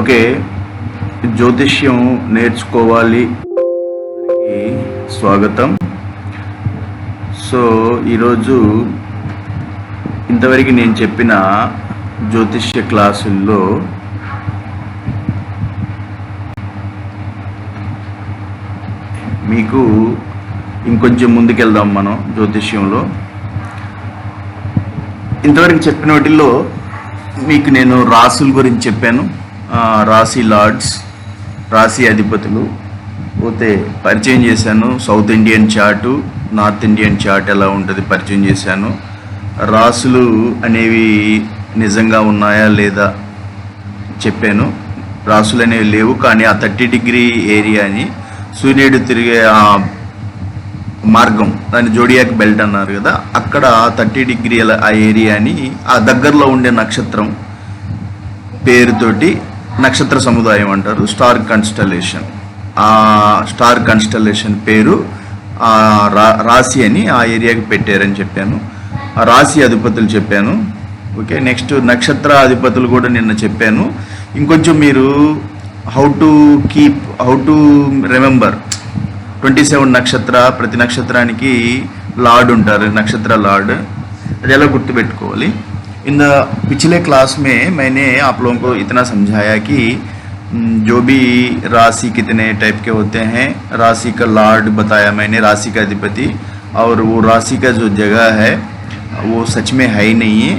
Okay జ్యోతిష్యం నేర్చుకోవాలి. స్వాగతం. సో ఈరోజు ఇంతవరకు నేను చెప్పిన జ్యోతిష్య క్లాసుల్లో మీకు ఇంకొంచెం ముందుకెళ్దాం మనం జ్యోతిష్యంలో. ఇంతవరకు చెప్పిన వాటిల్లో మీకు నేను రాసుల గురించి చెప్పాను. రాశి లార్డ్స్ రాశి అధిపతులు పోతే పరిచయం చేశాను. South Indian chart north Indian chart ఎలా ఉంటుంది పరిచయం చేశాను. రాసులు అనేవి నిజంగా ఉన్నాయా లేదా చెప్పాను. రాసులు అనేవి లేవు కానీ ఆ థర్టీ డిగ్రీ ఏరియాని సూర్యుడు తిరిగే ఆ మార్గం దాని జోడియాక్ బెల్ట్ అన్నారు కదా అక్కడ థర్టీ డిగ్రీల ఆ ఏరియాని ఆ దగ్గరలో ఉండే నక్షత్రం పేరుతోటి నక్షత్ర సముదాయం అంటారు స్టార్ కన్స్టలేషన్. ఆ స్టార్ కన్స్టలేషన్ పేరు ఆ రాశి అని ఆ ఏరియాకి పెట్టారని చెప్పాను. రాశి అధిపతులు చెప్పాను. ఓకే నెక్స్ట్ నక్షత్ర అధిపతులు కూడా నిన్న చెప్పాను. ఇంకొంచెం మీరు how to keep how to remember. Twenty seven నక్షత్ర ప్రతి నక్షత్రానికి లార్డ్ ఉంటారు నక్షత్ర లార్డ్. అది ఎలా గుర్తుపెట్టుకోవాలి? इन पिछले क्लास में मैंने आप लोगों को इतना समझाया कि जो भी राशि कितने टाइप के होते हैं राशि का लॉर्ड बताया मैंने राशि का अधिपति और वो राशि का जो जगह है वो सच में है ही नहीं है।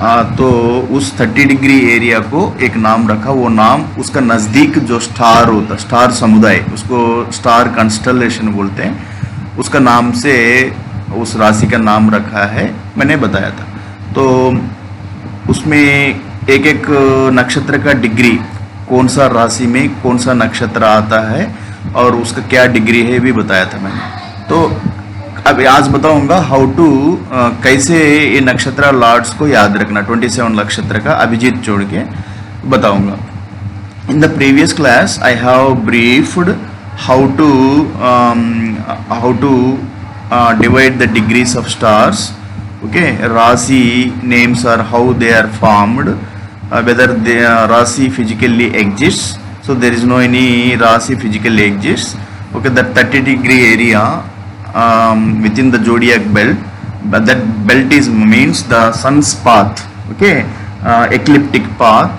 आ, तो उस 30 डिग्री एरिया को एक नाम रखा वो नाम उसका नज़दीक जो स्टार होता स्टार समुदाय उसको स्टार कंस्टलेशन बोलते हैं उसका नाम से उस राशि का नाम रखा है मैंने बताया था। तो उसमें एक एक नक्षत्र का डिग्री, कौन सा राशि में कौन सा नक्षत्र आता है और उसका क्या डिग्री है भी बताया था मैंने। तो अब आज बताऊँगा हाउ टू कैसे ये नक्षत्र लॉर्ड्स को याद रखना 27 नक्षत्र का अभिजीत जोड़ के बताऊँगा। In the previous class I have briefed how to how to to the degrees of stars okay rasi names are how they are formed uh, whether the uh, rasi physically exists so there is no any rasi physically exists. Okay that 30 degree area um, within the zodiac belt but that belt is means the sun's path. Okay uh, ecliptic path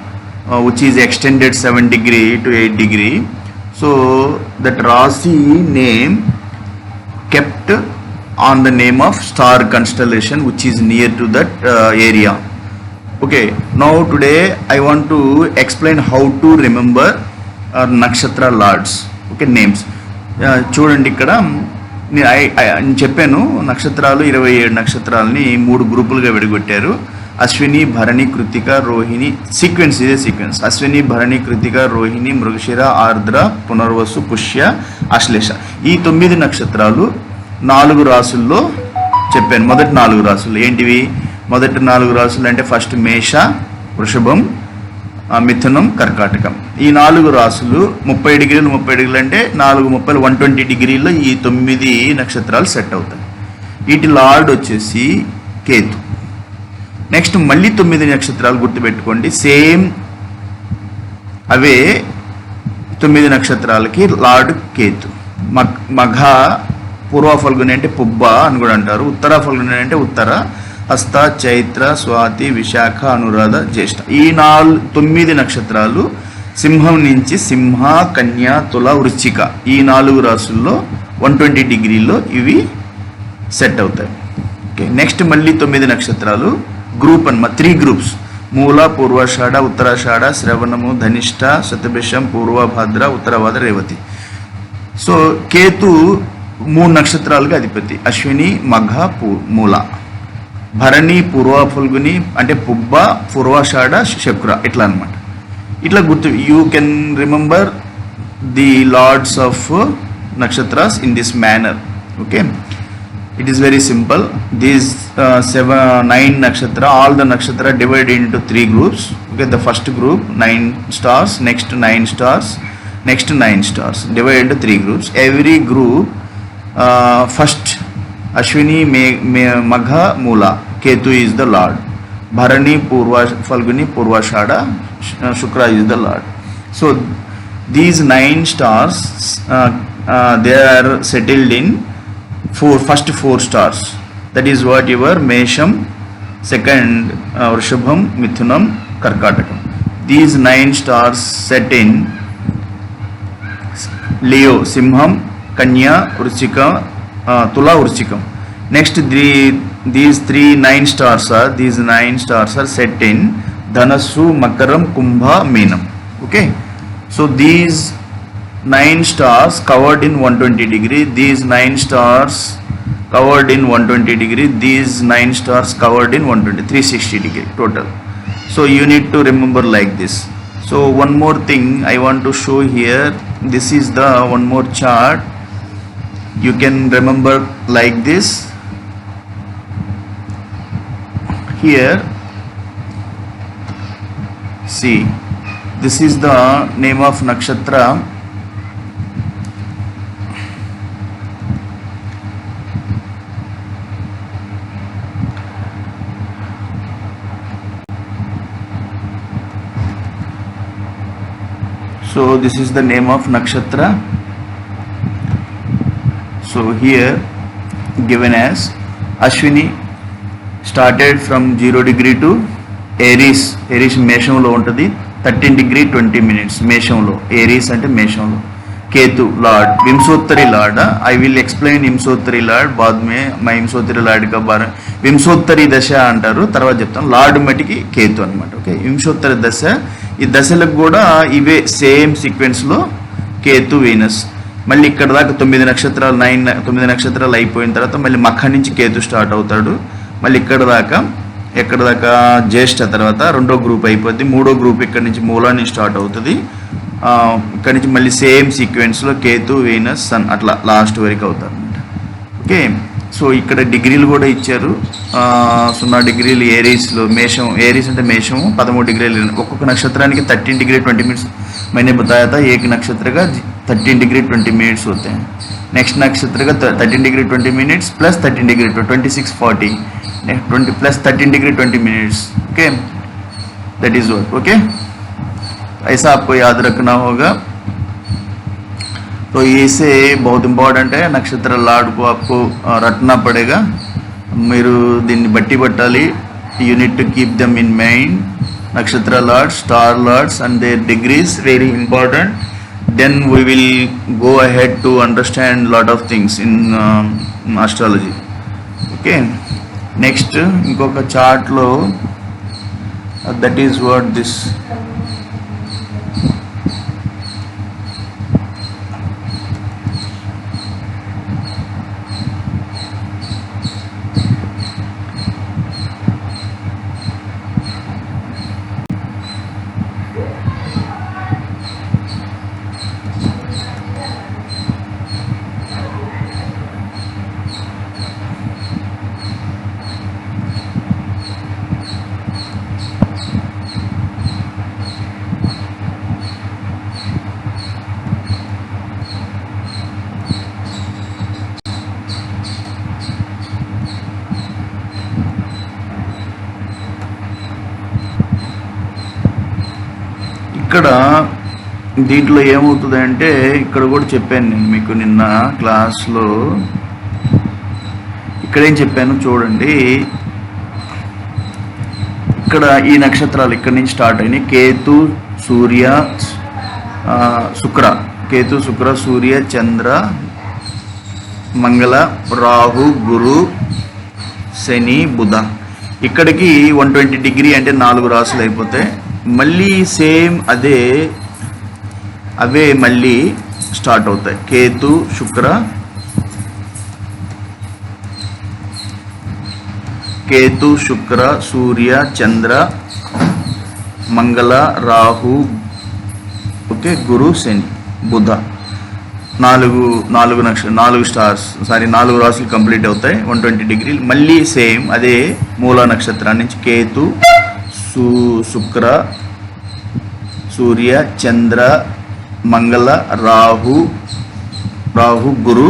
uh, which is extended 7 degree to 8 degree. So that rasi name kept on the name of star constellation which is near to that uh, area okay now today i want to explain how to remember uh, nakshatra lords okay names Uh, చూడండి ఇక్కడ నే- I- I- నేను చెప్పాను నక్షత్రాలు ఇరవై ఏడు నక్షత్రాలని మూడు గ్రూపులుగా విడగొట్టారు అశ్విని భరణి కృతిక రోహిణి సీక్వెన్స్ ఇదే సీక్వెన్స్ అశ్విని భరణి కృతిక రోహిణి మృగశిర ఆర్ద్ర పునర్వసు పుష్య అశ్లేష ఈ తొమ్మిది నక్షత్రాలు నాలుగు రాసుల్లో చెప్పాను. మొదటి నాలుగు రాసులు. ఏంటివి? మొదటి నాలుగు రాసులు అంటే ఫస్ట్ మేష వృషభం మిథునం కర్కాటకం. ఈ నాలుగు రాసులు ముప్పై డిగ్రీలు ముప్పై డిగ్రీలు అంటే నాలుగు ముప్పై వన్ ట్వంటీ డిగ్రీల్లో ఈ తొమ్మిది నక్షత్రాలు సెట్ అవుతాయి. వీటి లార్డ్ వచ్చేసి కేతు. నెక్స్ట్ మళ్ళీ తొమ్మిది నక్షత్రాలు గుర్తుపెట్టుకోండి. సేమ్ అవే తొమ్మిది నక్షత్రాలకి లార్డ్ కేతు. మఘ పూర్వ ఫల్గుని అంటే పుబ్బ అని కూడా అంటారు. ఉత్తర ఫల్గుని అంటే ఉత్తర. హస్త చైత్ర స్వాతి విశాఖ అనురాధ జ్యేష్ఠ. ఈ నాలుగు తొమ్మిది నక్షత్రాలు సింహం నుంచి సింహ కన్య తుల వృచ్చిక. ఈ నాలుగు రాసుల్లో వన్ ట్వంటీ డిగ్రీలో ఇవి సెట్ అవుతాయి. ఓకే నెక్స్ట్ మళ్ళీ తొమ్మిది నక్షత్రాలు. గ్రూప్ అనమాట త్రీ గ్రూప్స్. మూల పూర్వాషాఢ ఉత్తరాషాఢ శ్రవణము ధనిష్ట శతభిషం పూర్వభద్ర ఉత్తరభద్ర రేవతి. సో కేతు మూడు నక్షత్రాలుగా అధిపతి. అశ్విని మఘ పూ మూల. భరణి పూర్వ ఫుల్గుని అంటే పుబ్బ పూర్వాషాఢ శక్ర ఇట్లా అనమాట ఇట్లా గుర్తు you can remember the lords of నక్షత్రాస్ in this manner okay? It is very simple. These seven nine నక్షత్ర ఆల్ ద నక్షత్ర divide into three groups. Okay? The first group nine stars next nine stars next nine stars. Divide into three groups. Every group first Ashwini may may Magha Moola Ketu is the lord Bharani Purva Phalguni Purvashadha Shukra is the lord so these nine stars they are settled in four first four stars that is what your Mesham second Vrishabham Mithunam Karkataka these nine stars set in Leo Simham Kanya, Vrishika, uh, Tula, Vrishikam. Next, the, these three nine stars are these nine stars are set in Dhanasu, Makaram, Kumbha, Meenam. Okay, so these nine stars covered in 120 degree. These nine stars covered in 120 degree. These nine stars covered in 120, 360 degree total. So you need to remember like this. So one more thing I want to show here. This is the one more chart. You can remember like this. Here, see, this is the name of nakshatra. So this is the name of nakshatra. So here given as Ashwini started from 0 degree to Aries Aries మేషంలో ఉంటుంది. Thirteen degree twenty minutes మేషంలో Aries అంటే మేషంలో Ketu lord Vimshottari lord I will explain Vimshottari lord బాద్ మే మై హింసోత్తరి lord కా వింశోత్తరి దశ అంటారు. తర్వాత చెప్తాం లార్డ్ మటికి కేతు అనమాట ఓకే వింశోత్తరి దశ. ఈ దశలకు కూడా ఇవే సేమ్ సీక్వెన్స్లో కేతు వీనస్ మళ్ళీ ఇక్కడ దాకా తొమ్మిది నక్షత్రాలు నైన్ తొమ్మిది నక్షత్రాలు అయిపోయిన తర్వాత మళ్ళీ మఖ నుంచి కేతు స్టార్ట్ అవుతాడు. మళ్ళీ ఇక్కడ దాకా ఎక్కడ దాకా జ్యేష్ఠ తర్వాత రెండో గ్రూప్ అయిపోతుంది మూడో గ్రూప్ ఇక్కడ నుంచి మూలా నుంచి స్టార్ట్ అవుతుంది. ఇక్కడ నుంచి మళ్ళీ సేమ్ సీక్వెన్స్లో కేతు వీనస్ సన్ అట్లా లాస్ట్ వరకు అవుతారు ఓకే? సో ఇక్కడ డిగ్రీలు కూడా ఇచ్చారు. సున్నా డిగ్రీలు ఏరీస్లో మేషం ఏరీస్ అంటే మేషం పదమూడు డిగ్రీలు ఒక్కొక్క నక్షత్రానికి థర్టీన్ డిగ్రీ ట్వంటీ మినిట్స్ మైనే బతాయత ఏక నక్షత్రగా थर्टीन डिग्री ट्वेंटी मिनट्स होते हैं नेक्स्ट नक्षत्र का thirteen degree twenty minutes plus thirteen degree twenty six forty twenty plus thirteen degree twenty minutes okay that is work okay ऐसा आपको याद रखना होगा तो इसे बहुत इंपॉर्टेंट है नक्षत्र लाड को आपको अ, रटना पड़ेगा మీరు దీన్ని బట్టి పట్టాలి unit to keep them in mind నక్షత్ర lords star lords and their degrees very important then we will go ahead to understand lot of things in astrology okay next ఇంకొక చార్ట్లో దట్ ఈస్ వాట్ దిస్ ఇక్కడ దీంట్లో ఏమవుతుంది అంటే ఇక్కడ కూడా చెప్పాను నేను మీకు నిన్న క్లాస్లో. ఇక్కడ ఏం చెప్పాను చూడండి. ఇక్కడ ఈ నక్షత్రాలు ఇక్కడ నుంచి స్టార్ట్ అయినాయి. కేతు సూర్య శుక్ర. కేతు శుక్ర సూర్య చంద్ర మంగళ రాహు గురు శని బుధ. ఇక్కడికి వన్ ట్వంటీ డిగ్రీ అంటే నాలుగు రాసులు అయిపోతాయి. మళ్ళీ సేమ్ అదే అవే మళ్ళీ స్టార్ట్ అవుతాయి. కేతు శుక్ర కేతు శుక్ర సూర్య చంద్ర మంగళ రాహు ఓకే గురు శని బుధ. నాలుగు నాలుగు నక్ష నాలుగు స్టార్స్ సారీ నాలుగు రాసులు కంప్లీట్ అవుతాయి. వన్ ట్వంటీ డిగ్రీలు. మళ్ళీ సేమ్ అదే మూల నక్షత్రం నుంచి కేతు సు శుక్ర సూర్య చంద్ర మంగళ రాహు రాహు గురు